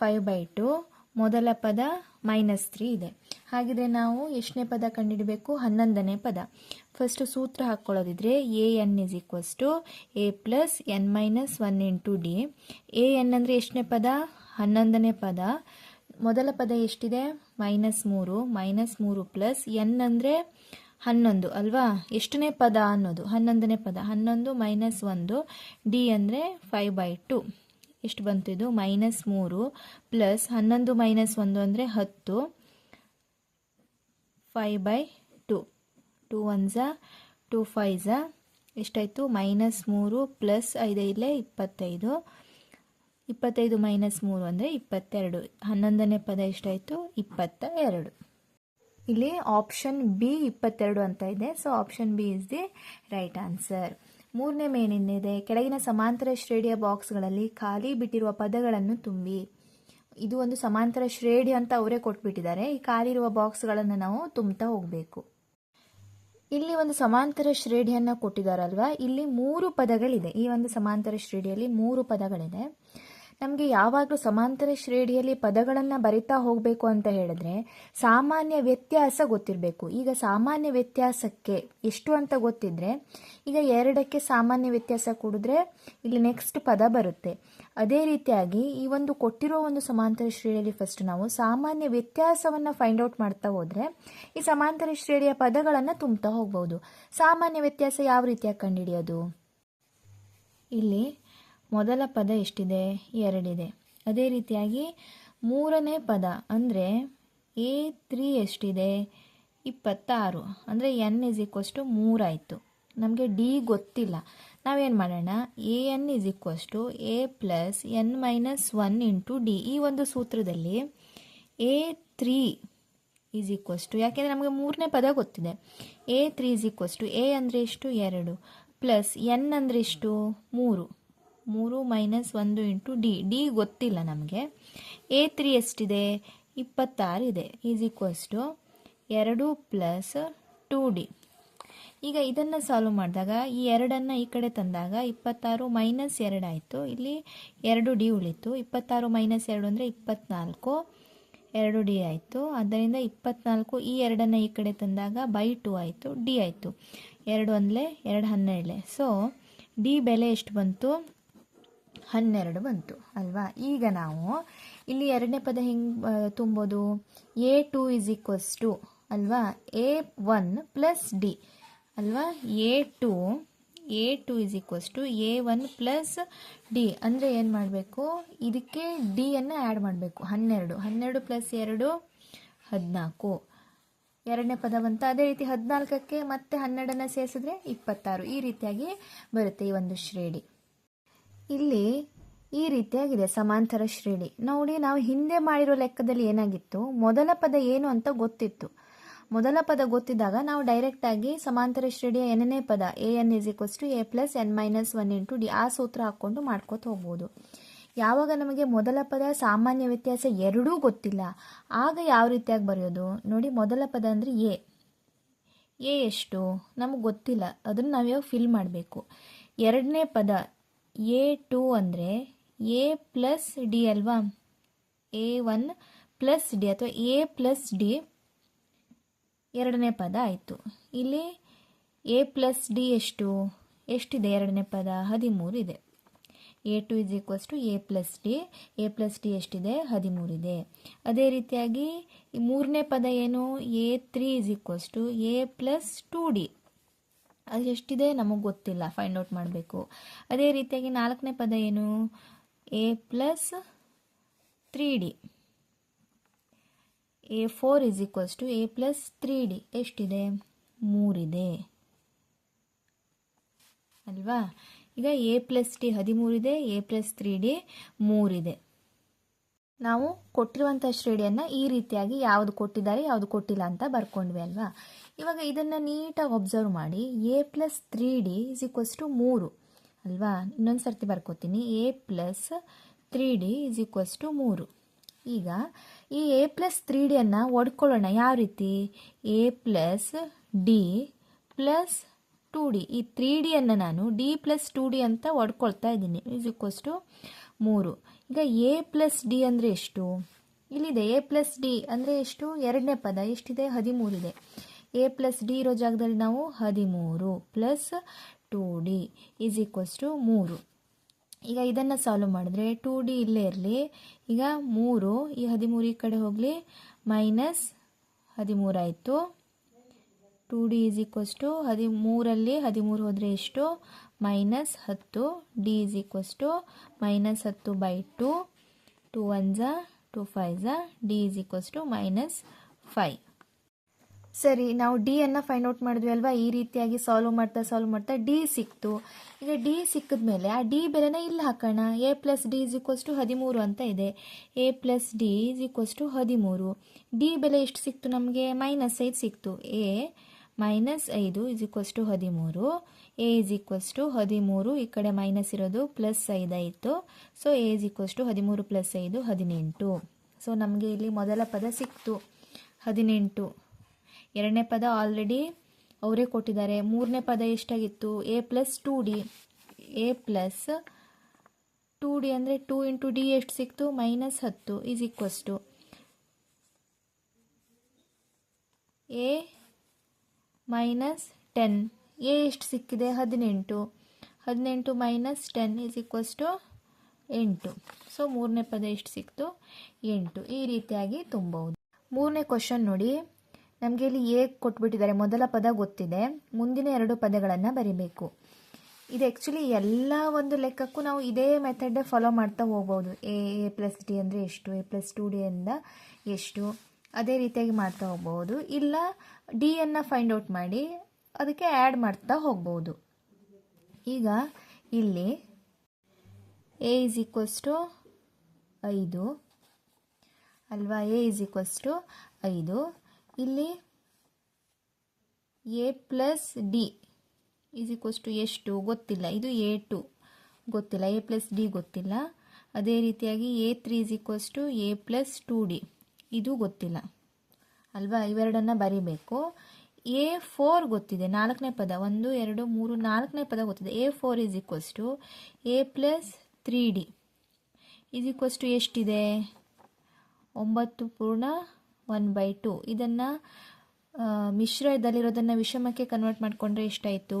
S1: ಫೈವ್ ಬೈ ಟು. ಮೊದಲ ಪದ ಮೈನಸ್ ತ್ರೀ ಇದೆ. ಹಾಗಿದ್ರೆ ನಾವು ಎಷ್ಟನೇ ಪದ ಕಂಡಿಡಬೇಕು? ಹನ್ನೊಂದನೇ ಪದ. ಫಸ್ಟ್ ಸೂತ್ರ ಹಾಕ್ಕೊಳ್ಳೋದಿದ್ರೆ a n is equals to a plus n minus one into d. A n ಅಂದರೆ ಎಷ್ಟನೇ ಪದ? ಹನ್ನೊಂದನೇ ಪದ. ಮೊದಲ ಪದ ಎಷ್ಟಿದೆ? ಮೈನಸ್ ಮೂರು ಮೈನಸ್ ಮೂರು ಪ್ಲಸ್ ಎನ್ ಅಂದರೆ ಹನ್ನೊಂದು, ಅಲ್ವಾ? ಎಷ್ಟನೇ ಪದ ಅನ್ನೋದು, ಹನ್ನೊಂದನೇ ಪದ, ಹನ್ನೊಂದು ಮೈನಸ್ ಒಂದು, ಡಿ ಅಂದರೆ ಫೈವ್ ಬೈ ಟು. ಎಷ್ಟು ಬಂತು ಇದು? ಮೈನಸ್ ಮೂರು ಪ್ಲಸ್ ಹನ್ನೊಂದು ಮೈನಸ್ ಒಂದು ಅಂದರೆ ಹತ್ತು, five by two. Two one Jha, two ಝಾ. ಎಷ್ಟಾಯಿತು? ಮೈನಸ್ ಮೂರು ಪ್ಲಸ್ ಐದೈದಲೇ ಇಪ್ಪತ್ತೈದು. ಇಪ್ಪತ್ತೈದು ಮೈನಸ್ ಮೂರು ಅಂದರೆ ಇಪ್ಪತ್ತೆರಡು. ಹನ್ನೊಂದನೇ ಪದ ಎಷ್ಟಾಯಿತು? ಇಪ್ಪತ್ತ ಎರಡು ಇಲ್ಲಿ ಆಪ್ಷನ್ ಬಿ ಇಪ್ಪತ್ತೆರಡು ಅಂತ ಇದೆ. So option b is the right answer ಮೂರನೇ ಮೇನಿದೆ ಕೆಳಗಿನ ಸಮಾಂತರ ಶ್ರೇಣಿಯ ಬಾಕ್ಸ್ಗಳಲ್ಲಿ ಖಾಲಿ ಬಿಟ್ಟಿರುವ ಪದಗಳನ್ನು ತುಂಬಿ. ಇದು ಒಂದು ಸಮಾಂತರ ಶ್ರೇಣಿ ಅಂತ ಅವರೇ ಕೊಟ್ಬಿಟ್ಟಿದ್ದಾರೆ. ಈ ಖಾಲಿ ಇರುವ ಬಾಕ್ಸ್ಗಳನ್ನು ನಾವು ತುಂಬ್ತಾ ಹೋಗಬೇಕು. ಇಲ್ಲಿ ಒಂದು ಸಮಾಂತರ ಶ್ರೇಣಿಯನ್ನು ಕೊಟ್ಟಿದ್ದಾರಲ್ವಾ? ಇಲ್ಲಿ ಮೂರು ಪದಗಳಿದೆ. ಈ ಒಂದು ಸಮಾಂತರ ಶ್ರೇಣಿಯಲ್ಲಿ ಮೂರು ಪದಗಳಿದೆ. ನಮಗೆ ಯಾವಾಗಲೂ ಸಮಾಂತರ ಶ್ರೇಣಿಯಲ್ಲಿ ಪದಗಳನ್ನು ಬರಿತಾ ಹೋಗಬೇಕು ಅಂತ ಹೇಳಿದ್ರೆ ಸಾಮಾನ್ಯ ವ್ಯತ್ಯಾಸ ಗೊತ್ತಿರಬೇಕು. ಈಗ ಸಾಮಾನ್ಯ ವ್ಯತ್ಯಾಸಕ್ಕೆ ಎಷ್ಟು ಅಂತ ಗೊತ್ತಿದ್ರೆ ಈಗ ಎರಡಕ್ಕೆ ಸಾಮಾನ್ಯ ವ್ಯತ್ಯಾಸ ಕೊಡಿದ್ರೆ ಇಲ್ಲಿ ನೆಕ್ಸ್ಟ್ ಪದ ಬರುತ್ತೆ. ಅದೇ ರೀತಿಯಾಗಿ ಈ ಒಂದು ಕೊಟ್ಟಿರೋ ಒಂದು ಸಮಾಂತರ ಶ್ರೇಣಿಯಲ್ಲಿ ಫಸ್ಟ್ ನಾವು ಸಾಮಾನ್ಯ ವ್ಯತ್ಯಾಸವನ್ನು ಫೈಂಡ್ ಔಟ್ ಮಾಡ್ತಾ ಹೋದರೆ ಈ ಸಮಾಂತರ ಶ್ರೇಣಿಯ ಪದಗಳನ್ನು ತುಂಬ್ತಾ ಹೋಗ್ಬೋದು. ಸಾಮಾನ್ಯ ವ್ಯತ್ಯಾಸ ಯಾವ ರೀತಿಯಾಗಿ ಕಂಡುಹಿಡಿಯೋದು? ಇಲ್ಲಿ ಮೊದಲ ಪದ ಎಷ್ಟಿದೆ? ಎರಡಿದೆ. ಅದೇ ರೀತಿಯಾಗಿ ಮೂರನೇ ಪದ ಅಂದರೆ ಎ ತ್ರೀ ಎಷ್ಟಿದೆ? ಇಪ್ಪತ್ತಾರು. ಅಂದರೆ ಎನ್ ಇಸ್ ಈಕ್ವಸ್ ಟು ಮೂರಾಯಿತು ನಮಗೆ ಡಿ ಗೊತ್ತಿಲ್ಲ. ನಾವೇನು ಮಾಡೋಣ? A n is equals to a plus n minus one into d. ಈ ಒಂದು ಸೂತ್ರದಲ್ಲಿ a three is equals to ಯಾಕೆಂದರೆ ನಮಗೆ ಮೂರನೇ ಪದ ಗೊತ್ತಿದೆ. A three is equals to a ಅಂದರೆ ಎಷ್ಟು? ಎರಡು. ಪ್ಲಸ್ ಎನ್ ಅಂದರೆ ಎಷ್ಟು? ಮೂರು. ಮೂರು ಮೈನಸ್ ಒಂದು ಇಂಟು ಡಿ ಡಿ ಗೊತ್ತಿಲ್ಲ ನಮಗೆ. ಎ ತ್ರೀ ಎಷ್ಟಿದೆ? ಇಪ್ಪತ್ತಾರು ಇದೆ. ಈಸ್ ಈಕ್ವಲ್ಸ್ ಟು ಎರಡು ಪ್ಲಸ್ ಟೂ ಡಿ ಈಗ ಇದನ್ನು ಸಾಲ್ವ್ ಮಾಡಿದಾಗ, ಈ ಎರಡನ್ನು ಈ ಕಡೆ ತಂದಾಗ ಇಪ್ಪತ್ತಾರು ಮೈನಸ್ ಎರಡು ಆಯಿತು. ಇಲ್ಲಿ ಎರಡು ಡಿ ಉಳಿತು. ಇಪ್ಪತ್ತಾರು ಮೈನಸ್ ಎರಡು ಅಂದರೆ ಇಪ್ಪತ್ನಾಲ್ಕು. ಎರಡು ಡಿ ಆಯಿತು. ಅದರಿಂದ ಇಪ್ಪತ್ನಾಲ್ಕು ಈ ಎರಡನ್ನು ಈ ಕಡೆ ತಂದಾಗ ಬೈ ಟು ಆಯಿತು. ಡಿ ಆಯಿತು. ಎರಡು ಒಂದಲೇ ಎರಡು ಹನ್ನೆರಡಲೆ ಸೊ ಡಿ ಬೆಲೆ ಎಷ್ಟು ಬಂತು? ಹನ್ನೆರಡು ಬಂತು, ಅಲ್ವಾ? ಈಗ ನಾವು ಇಲ್ಲಿ ಎರಡನೇ ಪದ ಹೆಂಗೆ ತುಂಬೋದು? A two is equals to, ಅಲ್ವಾ? ಎ ಒನ್ ಪ್ಲಸ್ ಡಿ, ಅಲ್ವಾ? A two a two is equals to, a one plus d. ಅಂದರೆ ಏನು ಮಾಡಬೇಕು? ಇದಕ್ಕೆ ಡಿಯನ್ನು ಆ್ಯಡ್ ಮಾಡಬೇಕು. ಹನ್ನೆರಡು ಹನ್ನೆರಡು ಪ್ಲಸ್ ಎರಡು, ಹದಿನಾಲ್ಕು. ಎರಡನೇ ಪದ ಬಂತ. ಅದೇ ರೀತಿ ಹದಿನಾಲ್ಕಕ್ಕೆ ಮತ್ತೆ ಹನ್ನೆರಡನ್ನು ಸೇರಿಸಿದ್ರೆ ಇಪ್ಪತ್ತಾರು. ಈ ರೀತಿಯಾಗಿ ಬರುತ್ತೆ ಈ ಒಂದು ಶ್ರೇಣಿ. ಇಲ್ಲಿ ಈ ರೀತಿಯಾಗಿದೆ ಸಮಾಂತರ ಶ್ರೇಣಿ. ನೋಡಿ, ನಾವು ಹಿಂದೆ ಮಾಡಿರೋ ಲೆಕ್ಕದಲ್ಲಿ ಏನಾಗಿತ್ತು? ಮೊದಲ ಪದ ಏನು ಅಂತ ಗೊತ್ತಿತ್ತು. ಮೊದಲ ಪದ ಗೊತ್ತಿದ್ದಾಗ ನಾವು ಡೈರೆಕ್ಟಾಗಿ ಸಮಾಂತರ ಶ್ರೇಣಿಯ ಎನ್ನೇ ಪದ a n is equals to a plus n minus one into d ಆ ಸೂತ್ರ ಹಾಕ್ಕೊಂಡು ಮಾಡ್ಕೋತ ಹೋಗ್ಬೋದು. ಯಾವಾಗ ನಮಗೆ ಮೊದಲ ಪದ ಸಾಮಾನ್ಯ ವ್ಯತ್ಯಾಸ ಎರಡೂ ಗೊತ್ತಿಲ್ಲ, ಆಗ ಯಾವ ರೀತಿಯಾಗಿ ಬರೆಯೋದು? ನೋಡಿ, ಮೊದಲ ಪದ ಅಂದರೆ ಎ ಎ ಎಷ್ಟು? ನಮಗೆ ಗೊತ್ತಿಲ್ಲ. ಅದನ್ನು ನಾವ್ಯಾವ ಫಿಲ್ ಮಾಡಬೇಕು? ಎರಡನೇ ಪದ ಎ ಟು ಅಂದರೆ ಎ ಪ್ಲಸ್ ಡಿ ಅಲ್ವಾ? ಎ ಒನ್ ಪ್ಲಸ್ ಡಿ ಅಥವಾ ಎ ಪ್ಲಸ್ ಡಿ ಎರಡನೇ ಪದ ಆಯಿತು. ಇಲ್ಲಿ ಎ ಪ್ಲಸ್ ಡಿ ಎಷ್ಟು? ಎಷ್ಟಿದೆ ಎರಡನೇ ಪದ? ಹದಿಮೂರು ಇದೆ. A two is equals to a plus d a plus d ಎಷ್ಟಿದೆ? ಹದಿಮೂರಿದೆ ಅದೇ ರೀತಿಯಾಗಿ ಮೂರನೇ ಪದ ಏನು? A three is equals to a plus two d ಅದು ಎಷ್ಟಿದೆ ನಮಗೆ ಗೊತ್ತಿಲ್ಲ ಫೈಂಡ್ ಔಟ್ ಮಾಡಬೇಕು. ಅದೇ ರೀತಿಯಾಗಿ ನಾಲ್ಕನೇ ಪದ ಏನು? A plus three d a four is equals to a plus three d ಎಷ್ಟಿದೆ? ಮೂರಿದೆ. ಅಲ್ವಾ? ಈಗ ಎ ಪ್ಲಸ್ ಟಿ ಹದಿಮೂರಿದೆ ಎ ಪ್ಲಸ್ ತ್ರೀ ಡಿ ಮೂರಿದೆ. ನಾವು ಕೊಟ್ಟಿರುವಂಥ ಶ್ರೇಣಿಯನ್ನು ಈ ರೀತಿಯಾಗಿ ಯಾವುದು ಕೊಟ್ಟಿದ್ದಾರೆ, ಯಾವುದು ಕೊಟ್ಟಿಲ್ಲ ಅಂತ ಬರ್ಕೊಂಡ್ವಿ ಅಲ್ವಾ? ಇವಾಗ ಇದನ್ನು ನೀಟಾಗಿ ಒಬ್ಸರ್ವ್ ಮಾಡಿ A plus three D is equals to ಮೂರು. ಅಲ್ವಾ? ಇನ್ನೊಂದು ಸರ್ತಿ ಬರ್ಕೋತೀನಿ. A plus three D is equals to ಮೂರು. ಈಗ ಈ ಎ ಪ್ಲಸ್ ತ್ರೀ ಡಿಯನ್ನು ಒಡ್ಕೊಳ್ಳೋಣ. ಯಾವ ರೀತಿ? A plus d plus two d ಈ ತ್ರೀ ಡಿಯನ್ನು ನಾನು ಡಿ ಪ್ಲಸ್ ಟೂ ಡಿ ಅಂತ ಒಡ್ಕೊಳ್ತಾ ಇದ್ದೀನಿ. ಇಸ್ ಈಕ್ವಲ್ಸ್ ಟು ಮೂರು. ಈಗ ಎ ಪ್ಲಸ್ ಡಿ ಅಂದರೆ ಎಷ್ಟು? ಇಲ್ಲಿದೆ ಎ ಪ್ಲಸ್ ಡಿ ಅಂದರೆ ಎಷ್ಟು? ಎರಡನೇ ಪದ ಎಷ್ಟಿದೆ? ಹದಿಮೂರಿದೆ. ಎ ಪ್ಲಸ್ ಡಿ ಇರೋ ಜಾಗದಲ್ಲಿ ನಾವು ಹದಿಮೂರು plus two d is equals to ಮೂರು. ಈಗ ಇದನ್ನು ಸಾಲ್ವ್ ಮಾಡಿದ್ರೆ ಟು ಡಿ ಇಲ್ಲೇ ಇರಲಿ. ಈಗ ಮೂರು, ಈ ಹದಿಮೂರು ಈ ಕಡೆ ಹೋಗಲಿ. Minus ಹದಿಮೂರಾಯಿತು two d is equals to ಹದಿಮೂರಲ್ಲಿ ಹದಿಮೂರು ಹೋದರೆ ಎಷ್ಟು? ಮೈನಸ್ ಹತ್ತು. D is equals to minus ಹತ್ತು ಬೈ ಟು ಟು ಒನ್ ಝಾ two five Jha d is equals to minus five ಸರಿ, ನಾವು ಡಿ ಅನ್ನು ಫೈಂಡ್ ಔಟ್ ಮಾಡಿದ್ವಿ ಅಲ್ವಾ? ಈ ರೀತಿಯಾಗಿ ಸಾಲ್ವ್ ಮಾಡ್ತಾ ಸಾಲ್ವ್ ಮಾಡ್ತಾ ಡಿ ಸಿಕ್ತು. ಈಗ ಡಿ ಸಿಕ್ಕಿದ ಮೇಲೆ ಆ ಡಿ ಬೆಲೆನ ಇಲ್ಲಿ ಹಾಕೋಣ. A plus d is equals to ಹದಿಮೂರು ಅಂತ ಇದೆ. A plus d is equals to ಹದಿಮೂರು. ಡಿ ಬೆಲೆ ಎಷ್ಟು ಸಿಕ್ತು ನಮಗೆ? ಮೈನಸ್ ಐದು ಸಿಕ್ತು. ಎ ಮೈನಸ್ ಐದು ಇಸ್ ಈಕ್ವಲ್ಸ್ ಟು ಹದಿಮೂರು. ಎ ಇಸ್ ಈಕ್ವಲ್ಸ್ ಟು ಹದಿಮೂರು. ಈ ಕಡೆ ಮೈನಸ್ ಇರೋದು ಪ್ಲಸ್ ಐದು ಆಯಿತು. So a is equals to ಹದಿಮೂರು ಪ್ಲಸ್ ಐದು, ಹದಿನೆಂಟು. ಸೊ ನಮಗೆ ಇಲ್ಲಿ ಮೊದಲ ಪದ ಸಿಕ್ತು. ಹದಿನೆಂಟು. ಎರಡನೇ ಪದ ಆಲ್ರೆಡಿ ಅವರೇ ಕೊಟ್ಟಿದ್ದಾರೆ. ಮೂರನೇ ಪದ ಎಷ್ಟಾಗಿತ್ತು? A plus two d a plus two d ಅಂದರೆ ಟೂ ಇಂಟು ಡಿ ಎಷ್ಟು ಸಿಕ್ತು? ಮೈನಸ್ ಹತ್ತು is equals to a minus ten a ಎಷ್ಟು ಸಿಕ್ಕಿದೆ? ಹದಿನೆಂಟು. ಹದಿನೆಂಟು minus ten is equals to ಎಂಟು. ಸೊ ಮೂರನೇ ಪದ ಎಷ್ಟು ಸಿಕ್ತು? ಎಂಟು. ಈ ರೀತಿಯಾಗಿ ತುಂಬಬಹುದು. ಮೂರನೇ ಕ್ವಶನ್ ನೋಡಿ. ನಮಗೆ ಇಲ್ಲಿ ಎ ಕೊಟ್ಬಿಟ್ಟಿದ್ದಾರೆ. ಮೊದಲ ಪದ ಗೊತ್ತಿದೆ. ಮುಂದಿನ ಎರಡು ಪದಗಳನ್ನು ಬರಿಬೇಕು. ಇದು ಆ್ಯಕ್ಚುಲಿ ಎಲ್ಲ ಒಂದು ಲೆಕ್ಕಕ್ಕೂ ನಾವು ಇದೇ ಮೆಥಡೇ ಫಾಲೋ ಮಾಡ್ತಾ ಹೋಗ್ಬೋದು. ಎ ಎ ಪ್ಲಸ್ ಡಿ ಅಂದರೆ ಎಷ್ಟು? ಎ ಪ್ಲಸ್ ಟು ಡಿ ಇಂದ ಎಷ್ಟು? ಅದೇ ರೀತಿಯಾಗಿ ಮಾಡ್ತಾ ಹೋಗ್ಬೋದು. ಇಲ್ಲ, ಡಿಯನ್ನು ಫೈಂಡ್ ಔಟ್ ಮಾಡಿ ಅದಕ್ಕೆ ಆ್ಯಡ್ ಮಾಡ್ತಾ ಹೋಗ್ಬೋದು. ಈಗ ಇಲ್ಲಿ ಎ ಇಸ್ ಈಕ್ವಲ್ಸ್ ಟು ಐದು. ಅಲ್ವಾ? ಎ ಇಸ್ ಈಕ್ವಲ್ಸ್ ಟು ಐದು. ಇಲ್ಲಿ a plus d is two ಎಷ್ಟು ಗೊತ್ತಿಲ್ಲ. ಇದು ಎ ಟು ಗೊತ್ತಿಲ್ಲ. ಎ ಪ್ಲಸ್ ಡಿ ಗೊತ್ತಿಲ್ಲ. ಅದೇ ರೀತಿಯಾಗಿ a three is two a plus two d ಇದು ಗೊತ್ತಿಲ್ಲ. ಅಲ್ವಾ? ಇವೆರಡನ್ನು ಬರಿಬೇಕು. ಎ ಫೋರ್ ಗೊತ್ತಿದೆ. ನಾಲ್ಕನೇ ಪದ. ಒಂದು, ಎರಡು, ಮೂರು, ನಾಲ್ಕನೇ ಪದ ಗೊತ್ತಿದೆ. A four equals to a plus three d equals to ಎಷ್ಟಿದೆ? ಒಂಬತ್ತು ಪೂರ್ಣ ಒನ್ ಬೈ ಟು. ಇದನ್ನು ಮಿಶ್ರದಲ್ಲಿರೋದನ್ನು ವಿಷಮಕ್ಕೆ ಕನ್ವರ್ಟ್ ಮಾಡಿಕೊಂಡ್ರೆ ಎಷ್ಟಾಯಿತು?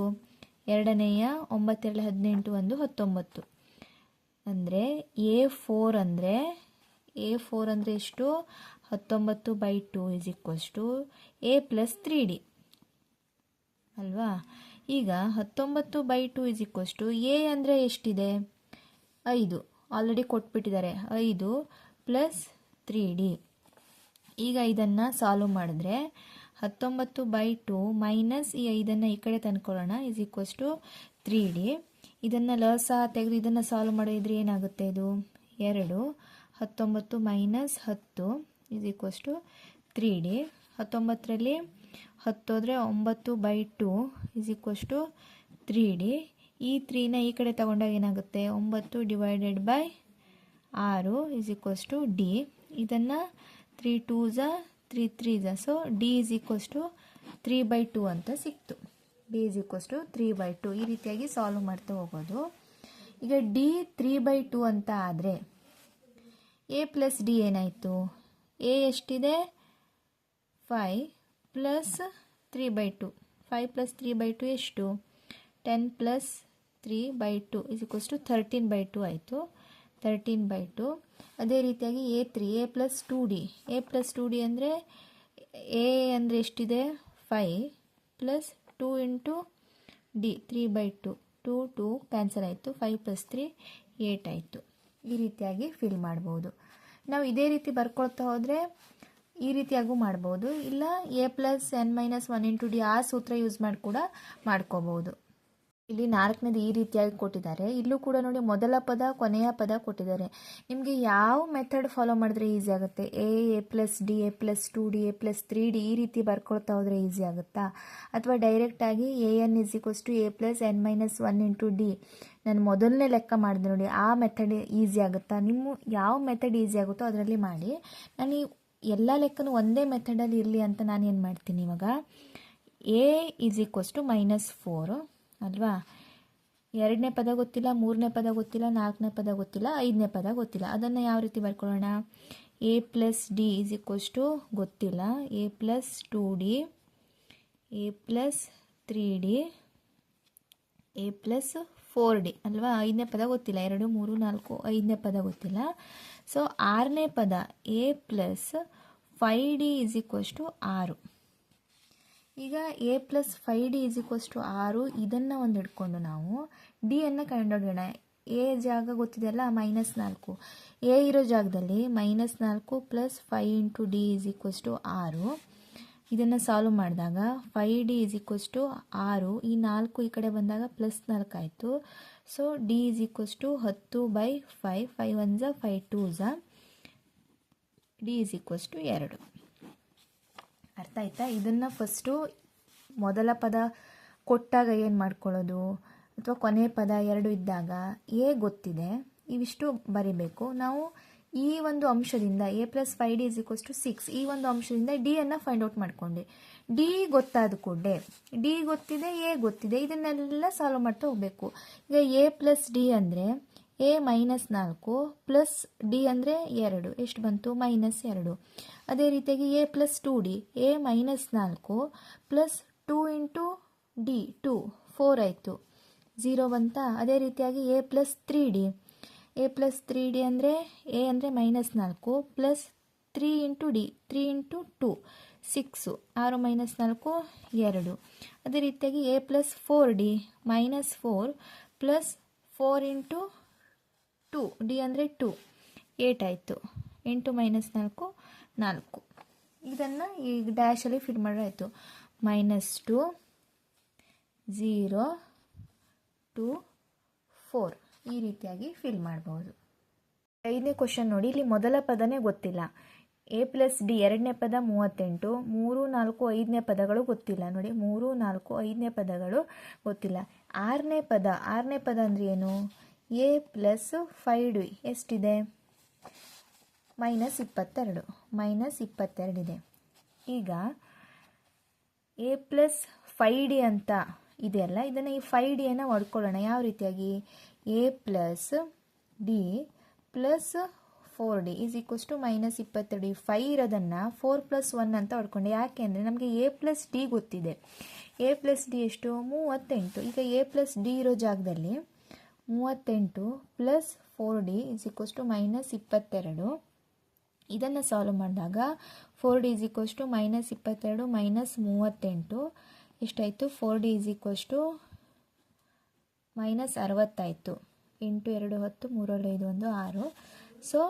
S1: ಎರಡನೆಯ ಒಂಬತ್ತೆರಡು ಹದಿನೆಂಟು ಒಂದು ಹತ್ತೊಂಬತ್ತು. ಅಂದರೆ ಎ ಫೋರ್ ಅಂದರೆ, ಎ ಫೋರ್ ಅಂದರೆ ಎಷ್ಟು? ಹತ್ತೊಂಬತ್ತು by two is equals to A plus three D. ಅಲ್ವಾ? ಈಗ ಹತ್ತೊಂಬತ್ತು by two is equals to A ಅಂದರೆ ಎಷ್ಟಿದೆ? ಐದು. ಆಲ್ರೆಡಿ ಕೊಟ್ಬಿಟ್ಟಿದ್ದಾರೆ. ಐದು ಪ್ಲಸ್ ತ್ರೀ ಡಿ. ಈಗ ಇದನ್ನು ಸಾಲ್ವ್ ಮಾಡಿದ್ರೆ ಹತ್ತೊಂಬತ್ತು ಬೈ ಟು ಮೈನಸ್ ಈ ಐದನ್ನು ಈ ಕಡೆ ತಂದ್ಕೊಳ್ಳೋಣ is equals to three d ಇದನ್ನು ಲಸ ತೆಗೆದು ಇದನ್ನು ಸಾಲ್ವ್ ಮಾಡಿದ್ರೆ ಏನಾಗುತ್ತೆ ಇದು? ಎರಡು. ಹತ್ತೊಂಬತ್ತು ಮೈನಸ್ ಹತ್ತು is equals to three d ಹತ್ತೊಂಬತ್ತರಲ್ಲಿ ಹತ್ತೋದ್ರೆ ಒಂಬತ್ತು by two is equals to three d ಈ ತ್ರೀನ ಈ ಕಡೆ ತಗೊಂಡಾಗ ಏನಾಗುತ್ತೆ? ಒಂಬತ್ತು ಡಿವೈಡೆಡ್ ಬೈ ಆರು ಇಸ್ ಈಕ್ವಲ್ಸ್ ಟು ಡಿ ಇದನ್ನು three two ಝ three three so d is equals to three by two ಅಂತ ಸಿಕ್ತು. D is equals to three by two ಈ ರೀತಿಯಾಗಿ ಸಾಲ್ವ್ ಮಾಡ್ತಾ ಹೋಗೋದು. ಈಗ ಡಿ ತ್ರೀ ಬೈ ಟು ಅಂತ ಆದರೆ ಎ ಪ್ಲಸ್ ಡಿ ಏನಾಯಿತು? ಎ ಎಷ್ಟಿದೆ? Five plus three by two five plus three by two ಎಷ್ಟು? Ten plus three by two is equals to thirteen by two ಆಯಿತು. ತರ್ಟೀನ್ ಬೈ ಟು ಅದೇ ರೀತಿಯಾಗಿ a three a plus two d a plus two d ಅಂದರೆ a ಅಂದರೆ ಎಷ್ಟಿದೆ? Five plus two into d three by two two two cancel ಆಯಿತು. Five plus three eight ಆಯಿತು. ಈ ರೀತಿಯಾಗಿ ಫಿಲ್ ಮಾಡ್ಬೋದು. ನಾವು ಇದೇ ರೀತಿ ಬರ್ಕೊಳ್ತಾ ಹೋದರೆ ಈ ರೀತಿಯಾಗೂ ಮಾಡ್ಬೋದು. ಇಲ್ಲ a plus n minus one into d ಆ ಸೂತ್ರ ಯೂಸ್ ಮಾಡಿ ಕೂಡ ಮಾಡ್ಕೋಬೋದು. ಇಲ್ಲಿ ನಾಲ್ಕನೇದು ಈ ರೀತಿಯಾಗಿ ಕೊಟ್ಟಿದ್ದಾರೆ. ಇಲ್ಲೂ ಕೂಡ ನೋಡಿ ಮೊದಲ ಪದ, ಕೊನೆಯ ಪದ ಕೊಟ್ಟಿದ್ದಾರೆ. ನಿಮಗೆ ಯಾವ ಮೆಥಡ್ ಫಾಲೋ ಮಾಡಿದ್ರೆ ಈಸಿ ಆಗುತ್ತೆ? A a plus d a plus two d a plus three d ಈ ರೀತಿ ಬರ್ಕೊಳ್ತಾ ಹೋದರೆ ಈಸಿ ಆಗುತ್ತಾ? ಅಥವಾ ಡೈರೆಕ್ಟಾಗಿ a n is equals to a plus n minus one into d ನಾನು ಮೊದಲನೇ ಲೆಕ್ಕ ಮಾಡಿದೆ ನೋಡಿ, ಆ ಮೆಥಡ್ ಈಸಿ ಆಗುತ್ತಾ? ನಿಮ್ಮ ಯಾವ ಮೆಥಡ್ ಈಸಿ ಆಗುತ್ತೋ ಅದರಲ್ಲಿ ಮಾಡಿ. ನಾನು ಈ ಎಲ್ಲ ಲೆಕ್ಕನೂ ಒಂದೇ ಮೆಥಡಲ್ಲಿ ಇರಲಿ ಅಂತ ನಾನು ಏನು ಮಾಡ್ತೀನಿ ಇವಾಗ? A is equals to minus four ಅಲ್ವಾ? ಎರಡನೇ ಪದ ಗೊತ್ತಿಲ್ಲ, ಮೂರನೇ ಪದ ಗೊತ್ತಿಲ್ಲ, ನಾಲ್ಕನೇ ಪದ ಗೊತ್ತಿಲ್ಲ, ಐದನೇ ಪದ ಗೊತ್ತಿಲ್ಲ. ಅದನ್ನು ಯಾವ ರೀತಿ ಬರ್ಕೊಳ್ಳೋಣ? A plus d is equals to ಗೊತ್ತಿಲ್ಲ. A plus two d a plus three d a plus four d ಅಲ್ವಾ? ಐದನೇ ಪದ ಗೊತ್ತಿಲ್ಲ. ಎರಡು, ಮೂರು, ನಾಲ್ಕು, ಐದನೇ ಪದ ಗೊತ್ತಿಲ್ಲ. ಸೊ ಆರನೇ ಪದ a plus five d is equals to ಆರು. ಈಗ a plus five d is equals to ಆರು ಇದನ್ನು ಒಂದು ಹಿಡ್ಕೊಂಡು ನಾವು ಡಿಯನ್ನು ಕಂಡುಹಿಡಿಯೋಣ. ಎ ಜಾಗ ಗೊತ್ತಿದೆಯಲ್ಲ? ಮೈನಸ್ ನಾಲ್ಕು. ಎ ಇರೋ ಜಾಗದಲ್ಲಿ ಮೈನಸ್ ನಾಲ್ಕು plus five into d is equals to ಆರು ಇದನ್ನು ಸಾಲ್ವ್ ಮಾಡಿದಾಗ five d is equals to ಆರು ಈ ನಾಲ್ಕು ಈ ಕಡೆ ಬಂದಾಗ ಪ್ಲಸ್ ನಾಲ್ಕು ಆಯಿತು. So d is equals to ಹತ್ತು ಬೈ ಫೈ ಫೈ ಒನ್ ಝ ಫೈ ಟೂ ಝ ಡಿ ಈಸ್ ಈಕ್ವಲ್ಸ್ ಟು ಎರಡು. ಅರ್ಥ ಆಯ್ತಾ? ಇದನ್ನು ಫಸ್ಟು ಮೊದಲ ಪದ ಕೊಟ್ಟಾಗ ಏನು ಮಾಡ್ಕೊಳ್ಳೋದು? ಅಥವಾ ಕೊನೆ ಪದ ಎರಡು ಇದ್ದಾಗ ಎ ಗೊತ್ತಿದೆ? ಇವಿಷ್ಟು ಬರಿಬೇಕು. ನಾವು ಈ ಒಂದು ಅಂಶದಿಂದ A plus five D is equals to six ಈ ಒಂದು ಅಂಶದಿಂದ ಡಿಯನ್ನು ಫೈಂಡ್ ಔಟ್ ಮಾಡ್ಕೊಂಡೆ. ಡಿ ಗೊತ್ತಾದ ಕೂಡಲೇ ಡಿ ಗೊತ್ತಿದೆ ಎ ಗೊತ್ತಿದೆ, ಇದನ್ನೆಲ್ಲ ಸಾಲ್ವ್ ಮಾಡ್ತಾ ಹೋಗಬೇಕು. ಈಗ ಎ ಪ್ಲಸ್ ಡಿ ಅಂದರೆ ಎ ಮೈನಸ್ ನಾಲ್ಕು ಪ್ಲಸ್ ಡಿ ಅಂದರೆ ಎರಡು. ಎಷ್ಟು ಬಂತು? ಮೈನಸ್ ಎರಡು. ಅದೇ ರೀತಿಯಾಗಿ a plus two d a minus ನಾಲ್ಕು plus two into d two four ಆಯಿತು. ಝೀರೋ ಬಂತ? ಅದೇ ರೀತಿಯಾಗಿ a plus three d a plus three d ಅಂದರೆ ಎ ಅಂದರೆ ಮೈನಸ್ ನಾಲ್ಕು plus three into d three into two six ಆರು minus ನಾಲ್ಕು, ಎರಡು. ಅದೇ ರೀತಿಯಾಗಿ a plus four d minus four plus four into two, d ಅಂದರೆ ಟು. ಏಟ್ ಆಯಿತು. ಎಂಟು ಮೈನಸ್ ನಾಲ್ಕು ನಾಲ್ಕು. ಇದನ್ನು ಈಗ ಡ್ಯಾಶಲ್ಲಿ ಫಿಲ್ ಮಾಡಿದ್ರೆ ಆಯಿತು. Minus two zero two, four. ಈ ರೀತಿಯಾಗಿ ಫಿಲ್ ಮಾಡ್ಬೋದು. ಐದನೇ ಕ್ವಶನ್ ನೋಡಿ, ಇಲ್ಲಿ ಮೊದಲ ಪದನೇ ಗೊತ್ತಿಲ್ಲ. ಎ ಪ್ಲಸ್ ಡಿ ಎರಡನೇ ಪದ ಮೂವತ್ತೆಂಟು, ಮೂರು, ನಾಲ್ಕು, ಐದನೇ ಪದಗಳು ಗೊತ್ತಿಲ್ಲ. ನೋಡಿ, ಮೂರು, ನಾಲ್ಕು, ಐದನೇ ಪದಗಳು ಗೊತ್ತಿಲ್ಲ. ಆರನೇ ಪದ ಆರನೇ ಪದ ಅಂದರೆ ಏನು? ಎ ಪ್ಲಸ್ ಫೈವ್ ಡಿ ಎಷ್ಟಿದೆ? ಮೈನಸ್ ಇಪ್ಪತ್ತೆರಡು. ಮೈನಸ್ ಇಪ್ಪತ್ತೆರಡಿದೆ ಈಗ ಎ ಪ್ಲಸ್ ಫೈ ಡಿ ಅಂತ ಇದೆಯಲ್ಲ, ಇದನ್ನು ಈ ಫೈ ಡಿಯನ್ನು ಹೊಡ್ಕೊಳ್ಳೋಣ ಯಾವ ರೀತಿಯಾಗಿ? A plus d plus four d is equals to minus ಇಪ್ಪತ್ತೆರಡು. ಫೈ ಇರೋದನ್ನು ಫೋರ್ ಪ್ಲಸ್ ಒನ್ ಅಂತ ಹೊಡ್ಕೊಂಡೆ ಯಾಕೆ ಅಂದರೆ ನಮಗೆ ಎ ಪ್ಲಸ್ ಡಿ ಗೊತ್ತಿದೆ. ಎ ಪ್ಲಸ್ ಡಿ ಎಷ್ಟು? ಮೂವತ್ತೆಂಟು. ಈಗ ಎ ಪ್ಲಸ್ ಡಿ ಇರೋ ಜಾಗದಲ್ಲಿ ಮೂವತ್ತೆಂಟು plus four d is equals to minus ಇಪ್ಪತ್ತೆರಡು. ಇದನ್ನು ಸಾಲ್ವ್ ಮಾಡಿದಾಗ four d is equals to minus ಇಪ್ಪತ್ತೆರಡು ಮೈನಸ್ ಮೂವತ್ತೆಂಟು. ಎಷ್ಟಾಯಿತು? Four d is equals to minus ಅರವತ್ತಾಯಿತು. ಎಂಟು, ಎರಡು, ಹತ್ತು ಮೂರಲ್ಲಿ ಐದು, ಒಂದು, ಆರು. So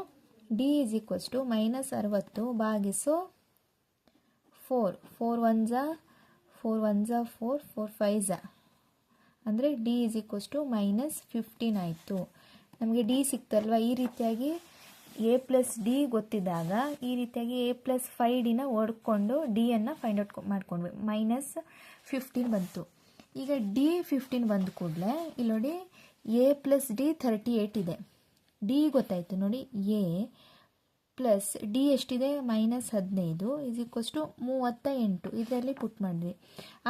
S1: d is equals to minus ಅರವತ್ತು ಬಾಗಿಸು four four one four one four four five ಅಂದರೆ d is equals to minus fifteen ಆಯಿತು. ನಮಗೆ ಡಿ ಸಿಕ್ತಲ್ವ? ಈ ರೀತಿಯಾಗಿ ಎ ಪ್ಲಸ್ ಡಿ ಗೊತ್ತಿದ್ದಾಗ ಈ ರೀತಿಯಾಗಿ ಎ ಪ್ಲಸ್ ಫೈ ಡಿನ ಓಡ್ಕೊಂಡು ಡಿಯನ್ನು ಫೈಂಡ್ ಔಟ್ ಮಾಡ್ಕೊಂಡ್ವಿ. ಮೈನಸ್ ಫಿಫ್ಟೀನ್ ಬಂತು. ಈಗ ಡಿ ಫಿಫ್ಟೀನ್ ಬಂದ ಕೂಡಲೇ ಇಲ್ಲಿ ನೋಡಿ a plus d thirty eight ಇದೆ. ಡಿ ಗೊತ್ತಾಯಿತು ನೋಡಿ. ಎ ಪ್ಲಸ್ ಡಿ ಎಷ್ಟಿದೆ? ಮೈನಸ್ ಹದಿನೈದು ಇಸ್ ಈಕ್ವಸ್ ಟು ಮೂವತ್ತ ಎಂಟು ಇದರಲ್ಲಿ ಪುಟ್ ಮಾಡಿದ್ವಿ.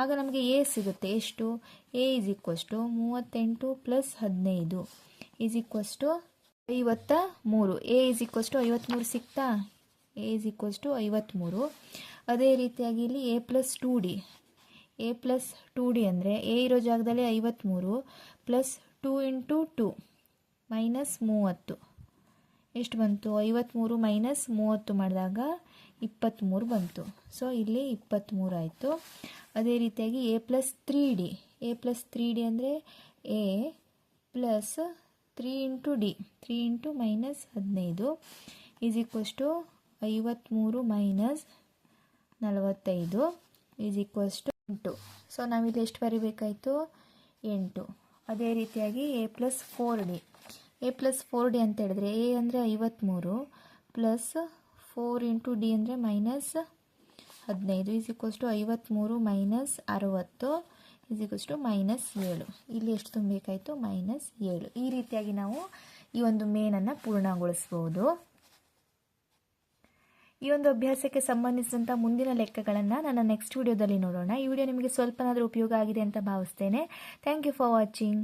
S1: ಆಗ ನಮಗೆ ಎ ಸಿಗುತ್ತೆ. ಎಷ್ಟು? ಎ ಇಸ್ ಈಕ್ವಸ್ ಟು ಮೂವತ್ತೆಂಟು ಪ್ಲಸ್ ಹದಿನೈದು ಈಸ್ ಈಕ್ವಸ್ ಟು ಐವತ್ತ ಮೂರು ಎ ಇಸ್ ಈಕ್ವಸ್ ಟು ಐವತ್ತ್ಮೂರು ಸಿಕ್ತಾ? ಎ ಇಸ್ ಈಕ್ವಸ್ ಟು ಐವತ್ತ್ಮೂರು ಅದೇ ರೀತಿಯಾಗಿ ಇಲ್ಲಿ a plus two d a plus two d ಅಂದರೆ ಎ ಇರೋ ಜಾಗದಲ್ಲಿ ಐವತ್ತ್ಮೂರು plus two into two minus ಮೂವತ್ತು. ಎಷ್ಟು ಬಂತು? ಐವತ್ತ್ಮೂರು ಮೈನಸ್ ಮೂವತ್ತು ಮಾಡಿದಾಗ ಇಪ್ಪತ್ತ್ಮೂರು ಬಂತು. ಸೊ ಇಲ್ಲಿ ಇಪ್ಪತ್ತ್ಮೂರು ಆಯಿತು. ಅದೇ ರೀತಿಯಾಗಿ a plus three d a plus three d ಅಂದರೆ a plus three into d three into minus ಹದಿನೈದು ಈಸ್ ಈಕ್ವಸ್ ಟು ಐವತ್ತ್ಮೂರು ಮೈನಸ್ ನಲವತ್ತೈದು ಈಸ್ ಈಕ್ವಸ್ ಟು ಎಂಟು. ಸೊ ನಾವಿಲ್ಲಿ ಎಷ್ಟು ಬರಿಬೇಕಾಯಿತು? ಎಂಟು. ಅದೇ ರೀತಿಯಾಗಿ a plus four d a plus four d ಅಂತ ಹೇಳಿದ್ರೆ ಎ ಅಂದರೆ ಐವತ್ತ್ಮೂರು ಪ್ಲಸ್ ಫೋರ್ ಇಂಟು ಡಿ ಅಂದರೆ ಮೈನಸ್ ಹದಿನೈದು ಈಸ್ ಈಕ್ವಲ್ಸ್ ಟು ಐವತ್ತ್ಮೂರು ಮೈನಸ್ ಅರುವತ್ತು ಈಸ್ ಈಕ್ವಲ್ಸ್ ಟು ಮೈನಸ್ ಏಳು. ಇಲ್ಲಿ ಎಷ್ಟು ತುಂಬಬೇಕಾಯಿತು ಮೈನಸ್ ಏಳು. ಈ ರೀತಿಯಾಗಿ ನಾವು ಈ ಒಂದು ಮೇನನ್ನು ಪೂರ್ಣಗೊಳಿಸ್ಬೋದು. ಈ ಒಂದು ಅಭ್ಯಾಸಕ್ಕೆ ಸಂಬಂಧಿಸಿದಂಥ ಮುಂದಿನ ಲೆಕ್ಕಗಳನ್ನು ನನ್ನ ನೆಕ್ಸ್ಟ್ ವಿಡಿಯೋದಲ್ಲಿ ನೋಡೋಣ. ಈ ವಿಡಿಯೋ ನಿಮಗೆ ಸ್ವಲ್ಪನಾದರೂ ಉಪಯೋಗ ಆಗಿದೆ ಅಂತ ಭಾವಿಸ್ತೇನೆ. Thank you for watching